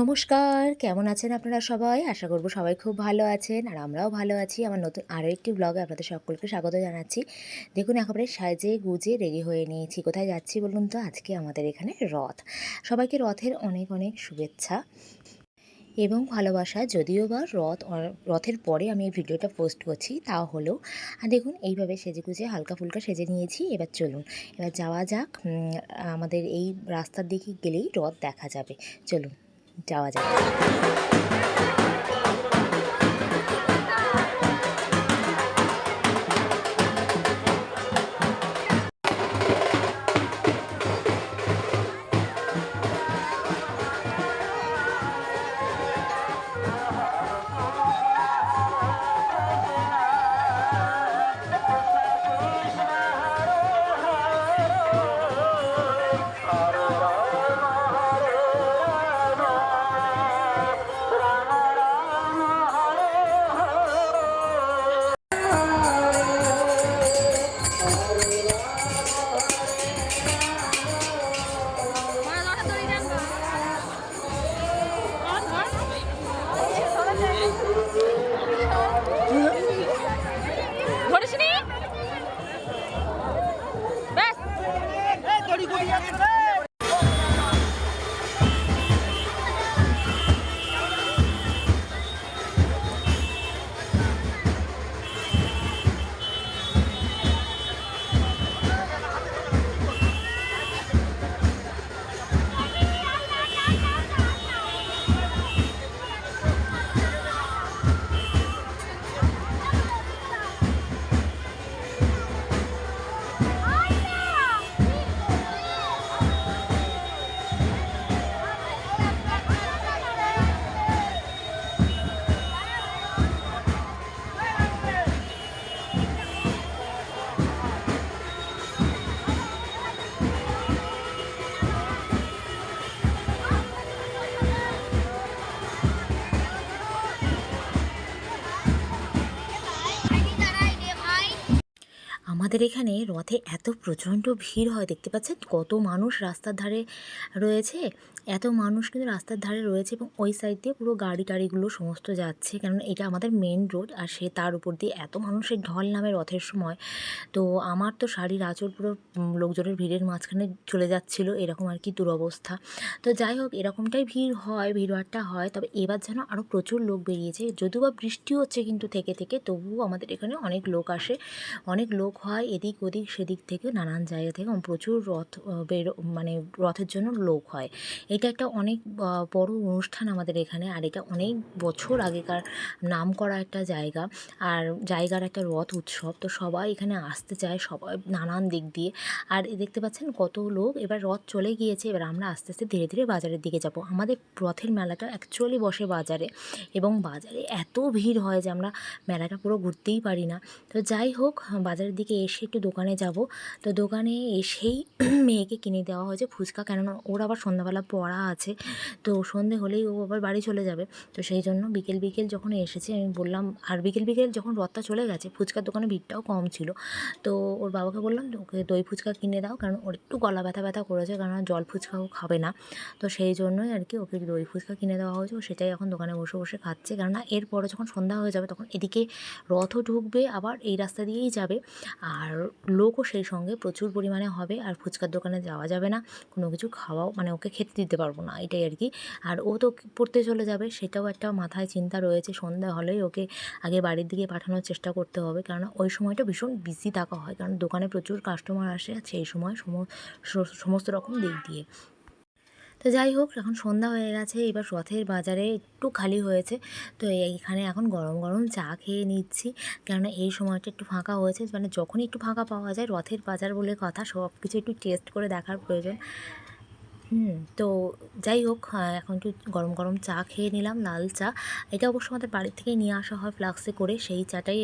নমস্কার, কেমন আছেন আপনারা সবাই? আশা করব সবাই খুব ভালো আছেন। আর আমরাও ভালো আছি। আমার নতুন আরও একটি ব্লগে আপনাদের সকলকে স্বাগত জানাচ্ছি। দেখুন, একেবারে সাজে গুজে রেডি হয়ে নিয়েছি। কোথায় যাচ্ছি বলুন তো? আজকে আমাদের এখানে রথ। সবাইকে রথের অনেক অনেক শুভেচ্ছা এবং ভালোবাসা। যদিও বা রথ রথের পরে আমি এই ভিডিওটা পোস্ট করছি, তা হলো, আর দেখুন, এইভাবে সেজে গুজে, হালকা ফুলকা সেজে নিয়েছি। এবার চলুন, এবার যাওয়া যাক। আমাদের এই রাস্তার দিকে গেলেই রথ দেখা যাবে। চলুন। যাওয়া যাক ধরিসনি আমাদের এখানে রথে এত প্রচণ্ড ভিড় হয়, দেখতে পাচ্ছেন? কত মানুষ রাস্তার ধারে রয়েছে, এত মানুষ কিন্তু রাস্তার ধারে রয়েছে এবং ওই সাইড দিয়ে পুরো গাড়ি টাড়িগুলো সমস্ত যাচ্ছে। কারণ এটা আমাদের মেন রোড আর সে তার উপর দিয়ে এত মানুষের ঢল নামে রথের সময়। তো আমার তো শাড়ির আঁচল পুরো লোকজনের ভিড়ের মাঝখানে চলে যাচ্ছিল, এরকম আর কি দুরবস্থা। তো যাই হোক, এরকমটাই ভিড় হয় ভিড়ভাট্টা হয়। তবে এবার যেন আরও প্রচুর লোক বেরিয়েছে, যদিও বা বৃষ্টি হচ্ছে কিন্তু থেকে থেকে, তবুও আমাদের এখানে অনেক লোক আসে। অনেক লোক হয় এদিক ওদিক, সেদিক থেকে, নানান জায়গা থেকে প্রচুর রথ বেরো মানে রথের জন্য লোক হয়। এটা একটা অনেক বড় অনুষ্ঠান আমাদের এখানে, আর এটা অনেক বছর আগেকার নাম করা একটা জায়গা। আর জায়গার একটা রথ উৎসব, তো সবাই এখানে আসতে চায়, সবাই নানান দিক দিয়ে। আর দেখতে পাচ্ছেন কত লোক, এবার রথ চলে গিয়েছে, এবার আমরা আস্তে আস্তে ধীরে ধীরে বাজারের দিকে যাব। আমাদের রথের মেলাটা অ্যাকচুয়ালি বসে বাজারে, এবং বাজারে এত ভিড় হয় যে আমরা মেলাটা পুরো ঘুরতেই পারি না। তো যাই হোক, বাজারের দিকে এসে একটু দোকানে যাব। তো দোকানে এসেই মেয়েকে কিনে দেওয়া হয়েছে ফুচকা। কেননা ওর আবার সন্ধ্যাবেলা পড়া আছে। তো সন্ধে হলেই ও আবার বাড়ি চলে যাবে। তো সেই জন্য বিকেল বিকেল যখন এসেছে, আমি বললাম, আর বিকেল বিকেল যখন রথটা চলে গেছে, ফুচকার দোকানে ভিড়টাও কম ছিল। তো ওর বাবাকে বললাম ওকে দই ফুচকা কিনে দাও। কারণ ওর একটু গলা ব্যথা ব্যথা করেছে কারণ জল ফুচকাও খাবে না। তো সেই জন্যই আর কি ওকে দই ফুচকা কিনে দেওয়া হয়েছে। ও সেটাই এখন দোকানে বসে বসে খাচ্ছে। কেননা এরপরে যখন সন্ধ্যা হয়ে যাবে, তখন এদিকে রথও ঢুকবে, আবার এই রাস্তা দিয়েই যাবে। আর লোকও সেই সঙ্গে প্রচুর পরিমাণে হবে আর ফুচকার দোকানে যাওয়া যাবে না। কোনো কিছু খাওয়াও মানে ওকে খেতে দিতে পারব না, এটাই আর কি। আর ও তো পড়তে চলে যাবে, সেটাও একটা মাথায় চিন্তা রয়েছে। সন্ধ্যা হলেই ওকে আগে বাড়ির দিকে পাঠানোর চেষ্টা করতে হবে কারণ ওই সময়টা ভীষণ বিজি থাকা হয়, কারণ দোকানে প্রচুর কাস্টমার আসে সেই সময় সম- সমস্ত রকম দিক দিয়ে। তো যাই হোক, এখন সন্ধ্যা হয়ে গেছে, এবার রথের বাজারে একটু খালি হয়েছে। তো এইখানে এখন গরম গরম চা খেয়ে নিচ্ছি। কেননা এই সময়টা একটু ফাঁকা হয়েছে মানে যখনই একটু ফাঁকা পাওয়া যায়, রথের বাজার বলে কথা সব কিছু একটু টেস্ট করে দেখার প্রয়োজন। হুম, তো যাই হোক এখন একটু গরম গরম চা খেয়ে নিলাম, লাল চা। এটা অবশ্য আমাদের বাড়ির থেকেই নিয়ে আসা হয় ফ্লাক্সে করে, সেই চাটাই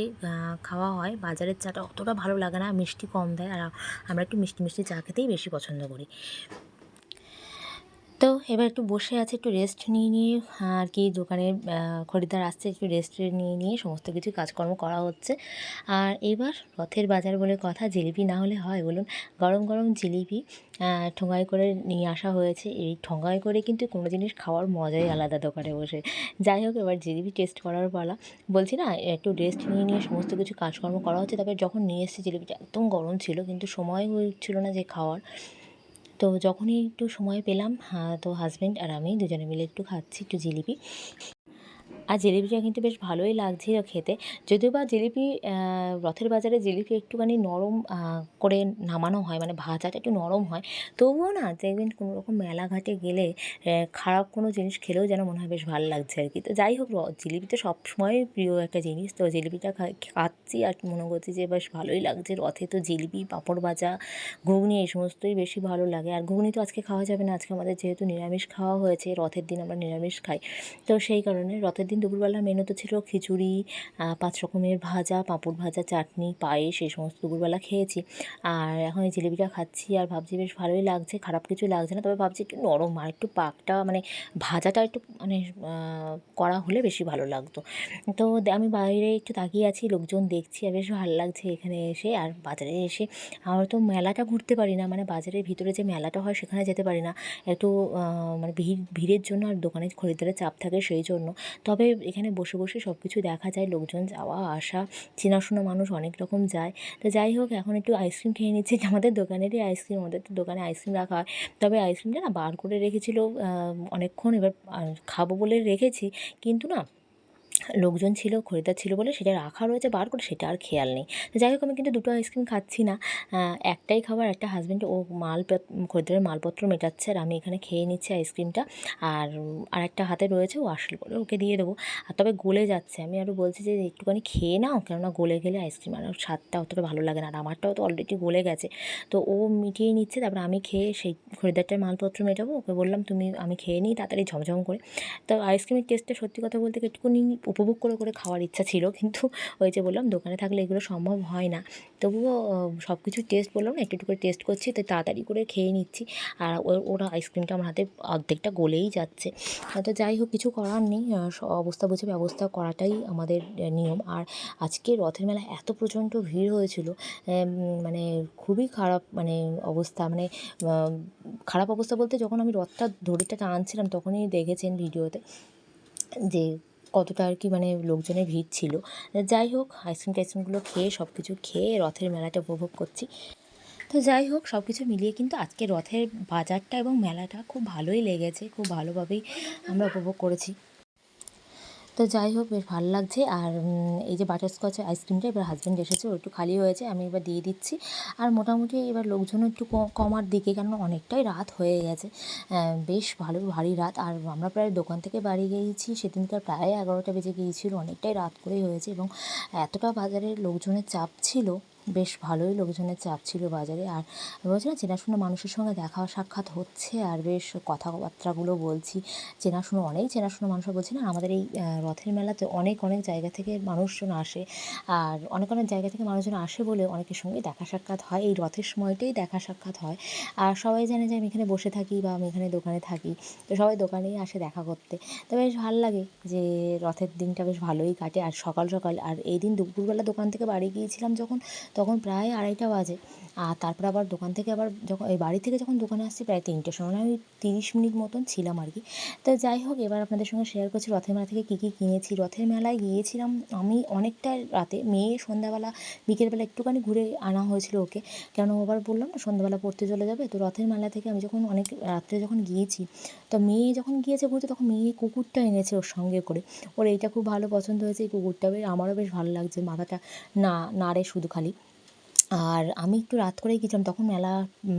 খাওয়া হয়। বাজারের চাটা অতটা ভালো লাগে না, মিষ্টি কম দেয়, আর আমরা একটু মিষ্টি মিষ্টি চা খেতেই বেশি পছন্দ করি। তো এবার একটু বসে আছে একটু রেস্ট নিয়ে নিয়ে আর কি দোকানের আহ, খরিদ্দার আসছে একটু রেস্ট নিয়ে নিয়ে সমস্ত কিছু কাজকর্ম করা হচ্ছে। আর এবার রথের বাজার বলে কথা জিলিপি না হলে হয় বলুন। গরম গরম জিলিপি ঠোঙায় করে নিয়ে আসা হয়েছে। এই ঠোঙায় করে কিন্তু কোনো জিনিস খাওয়ার মজাই আলাদা দোকানে বসে। যাই হোক এবার জিলিপি টেস্ট করার পালা। বলছি না একটু রেস্ট নিয়ে নিয়ে সমস্ত কিছু কাজকর্ম করা হচ্ছে। তারপরে যখন নিয়ে এসেছি জিলিপিটা একদম গরম ছিল কিন্তু সময় হচ্ছিল না যে খাওয়ার। তো যখনই একটু সময় পেলাম হ্যাঁ, তো হাজব্যান্ড আর আমি দুজনে মিলে একটু খাচ্ছি একটু জিলিপি। আর জিলিপিটা কিন্তু বেশ ভালোই লাগছিল খেতে। যদিও বা জিলিপি রথের বাজারে জিলিপি একটুখানি নরম করে নামানো হয় মানে ভাজাটা একটু নরম হয়, তবুও না দেখবেন কোনো রকম মেলাঘাটে গেলে খারাপ কোনো জিনিস খেলেও যেন মনে হয় বেশ ভালো লাগছে আর কি। তো যাই হোক জিলিপি তো সবসময় প্রিয় একটা জিনিস, তো জিলিপিটা খাচ্ছি আর মনে করছি যে বেশ ভালোই লাগছে। রথে তো জিলিপি, পাঁপড় ভাজা, ঘুগনি এই সমস্তই বেশি ভালো লাগে। আর ঘুগনি তো আজকে খাওয়া যাবে না, আজকে আমাদের যেহেতু নিরামিষ খাওয়া হয়েছে, রথের দিন আমরা নিরামিষ খাই। তো সেই কারণে রথের দিন দুপুরবেলা মেনু তো ছিল খিচুড়ি পাঁচ রকমের ভাজা, পাঁপড় ভাজা, চাটনি, পায়েস, এই সমস্ত দুপুরবেলা খেয়েছি। আর এখন এই জিলিপিটা খাচ্ছি আর ভাবছি বেশ ভালোই লাগছে, খারাপ কিছু লাগছে না, তবে ভাবছি একটু নরম আর একটু পাকটা মানে ভাজাটা একটু মানে করা হলে বেশি ভালো লাগতো। তো আমি বাইরে একটু তাকিয়ে আছি, লোকজন দেখছি আর বেশ ভালো লাগছে এখানে এসে আর বাজারে এসে। আমরা তো মেলাটা ঘুরতে পারি না মানে বাজারের ভিতরে যে মেলাটা হয় সেখানে যেতে পারি না। একটু মানে ভিড়, ভিড়ের জন্য আর দোকানে খরিদ্দারের চাপ থাকে সেই জন্য। তবে এখানে বসে বসে সব কিছু দেখা যায়, লোকজন যাওয়া, আসা, চেনাশোনা মানুষ অনেক রকম যায়। তো যাই হোক, এখন একটু আইসক্রিম খেয়ে নিচ্ছি। আমাদের দোকানেরই আইসক্রিম আমাদের তো দোকানে আইসক্রিম রাখা হয়। তবে আইসক্রিমটা না বার করে রেখেছিল অনেকক্ষণ এবার খাব বলে রেখেছি। কিন্তু না লোকজন ছিল, খরিদ্দার ছিল বলে সেটা রাখা রয়েছে, বার করে সেটা আর খেয়াল নেই। যাই হোক, আমি কিন্তু দুটো আইসক্রিম খাচ্ছি না। একটাই খাবার, একটা হাজব্যান্ড ও মাল খরিদ্দারের মালপত্র মেটাচ্ছে আর আমি এখানে খেয়ে নিচ্ছি আইসক্রিমটা। আর আর একটা হাতে রয়েছে, ও আসলে বলে ওকে দিয়ে দেবো। আর তবে গলে যাচ্ছে, আমি আরও বলছি যে একটুখানি খেয়ে নাও, কেননা গলে গেলে আইসক্রিম আর স্বাদটা অতটা ভালো লাগে না। আর আমারটাও তো অলরেডি গলে গেছে। তো ও মিটিয়ে নিচ্ছে, তারপর আমি খেয়ে সেই খরিদ্দারটার মালপত্র মেটাবো। ওকে বললাম, তুমি, আমি খেয়ে নিই তাড়াতাড়ি ঝমঝম করে। তো আইসক্রিমের টেস্টটা সত্যি কথা বলতে একটুখানি উপভোগ করে করে খাওয়ার ইচ্ছা ছিল। কিন্তু ওই যে বললাম, দোকানে থাকলে এগুলো সম্ভব হয় না। তবুও সব কিছু টেস্ট বললাম না, একটু একটু করে টেস্ট করছি, তাই তাড়াতাড়ি করে খেয়ে নিচ্ছি। আর ওরা আইসক্রিমটা আমার হাতে অর্ধেকটা গলেই যাচ্ছে। তো যাই হোক, কিছু করার নেই। অবস্থা বুঝে ব্যবস্থা করাটাই আমাদের নিয়ম। আর আজকে রথের মেলা এত প্রচণ্ড ভিড় হয়েছিল মানে খুবই খারাপ মানে অবস্থা মানে খারাপ অবস্থা বলতে যখন আমি রথটা দড়িটা টানছিলাম তখনই দেখেছেন ভিডিওতে যে কতটা আর কি মানে লোকজনের ভিড় ছিল। যাই হোক আইসক্রিম টাইসক্রিমগুলো খেয়ে সব কিছু খেয়ে রথের মেলাটা উপভোগ করছি। তো যাই হোক সব কিছু মিলিয়ে কিন্তু আজকে রথের বাজারটা এবং মেলাটা খুব ভালোই লেগেছে। খুব ভালোভাবেই আমরা উপভোগ করেছি। তো যাই হোক, বেশ ভালো লাগছে। আর এই যে বাটারস্কচ আইসক্রিমটা এবার হাজব্যান্ড এসেছে ও একটু খালি হয়েছে, আমি এবার দিয়ে দিচ্ছি। আর মোটামুটি এবার লোকজনও একটু কমার দিকে কেন অনেকটাই রাত হয়ে গেছে। বেশ ভালো, ভারী রাত। আর আমরা প্রায় দোকান থেকে বাড়ি গিয়েছি, সেদিনকার প্রায় এগারোটা বেজে গিয়েছিল, অনেকটাই রাত করেই হয়েছে এবং এতটা বাজারের লোকজনের চাপ ছিল বেশ ভালোই লোকজনের চাপ ছিল বাজারে। আর বলছি না চেনাশোনা মানুষের সঙ্গে দেখা সাক্ষাৎ হচ্ছে। আর বেশ কথাবার্তাগুলো বলছি। চেনাশোনা, অনেক চেনাশোনা মানুষ বলছি না, আমাদের এই রথের মেলাতে অনেক অনেক জায়গা থেকে মানুষজন আসে। আর অনেক অনেক জায়গা থেকে মানুষজন আসে বলে অনেকের সঙ্গে দেখা সাক্ষাৎ হয়। এই রথের সময়টাই দেখা সাক্ষাৎ হয়। আর সবাই জানে যে আমি এখানে বসে থাকি বা আমি এখানে দোকানে থাকি। তো সবাই দোকানেই আসে দেখা করতে। তো বেশ ভালো লাগে যে রথের দিনটা বেশ ভালোই কাটে। আর সকাল সকাল, আর এই দিন দুপুরবেলা দোকান থেকে বাড়ি গিয়েছিলাম যখন তখন প্রায় আড়াইটা বাজে। আর তারপর আবার দোকান থেকে আবার যখন, এই বাড়ি থেকে যখন দোকানে আসছি, প্রায় তিনটের সময় আমি তিরিশ মিনিট মতন ছিলাম আর কি। তো যাই হোক, এবার আপনাদের সঙ্গে শেয়ার করছি রথের মেলা থেকে কী কী কিনেছি। রথের মেলায় গিয়েছিলাম আমি অনেকটা রাতে, মেয়ে সন্ধ্যাবেলা, বিকেলবেলা একটুখানি ঘুরে আনা হয়েছিল ওকে। কেন আবার বললাম না, সন্ধ্যাবেলা পড়তে চলে যাবে। তো রথের মেলা থেকে আমি যখন অনেক রাত্রে যখন গিয়েছি, তো মেয়ে যখন গিয়েছে ঘুরতে তখন মেয়ে কুকুরটা এনেছে ওর সঙ্গে করে। ওর এইটা খুব ভালো পছন্দ হয়েছে, এই কুকুরটা বেশ, আমারও বেশ ভালো লাগছে, মাথাটা না, নাড়ে শুধু খালি। আর আমি একটু রাত করেই গিয়েছিলাম, তখন মেলা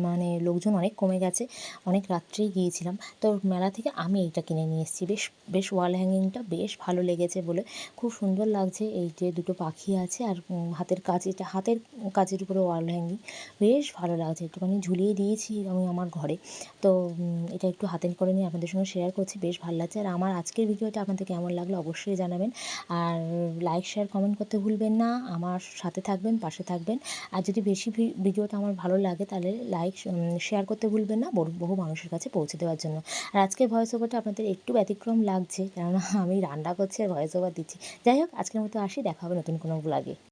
মানে লোকজন অনেক কমে গেছে, অনেক রাত্রেই গিয়েছিলাম। তো মেলা থেকে আমি এইটা কিনে নিয়ে এসেছি। বেশ বেশ ওয়াল হ্যাঙ্গিংটা বেশ ভালো লেগেছে বলে। খুব সুন্দর লাগছে এই যে দুটো পাখি আছে আর হাতের কাজ, এটা হাতের কাজের উপরে ওয়াল হ্যাঙ্গিং বেশ ভালো লাগছে, একটুখানি ঝুলিয়ে দিয়েছি আমি আমার ঘরে। তো এটা একটু হাতের করে নিয়ে আপনাদের সঙ্গে শেয়ার করছি, বেশ ভালো লাগছে। আর আমার আজকের ভিডিওটা আপনাদের কেমন লাগল অবশ্যই জানাবেন। আর লাইক শেয়ার কমেন্ট করতে ভুলবেন না। আমার সাথে থাকবেন, পাশে থাকবেন। আর যদি বেশি ভিডিওটা আমার ভালো লাগে তাহলে লাইক শেয়ার করতে ভুলবেন না বহু মানুষের কাছে পৌঁছে দেওয়ার জন্য। আর আজকে ভয়েস ওভারটা আপনাদের একটু ব্যতিক্রম লাগছে কেননা আমি রান্না করছি আর ভয়েস ওভার দিচ্ছি। যাই হোক, আজকের মতো আসি, দেখা হবে নতুন কোনো ব্লগে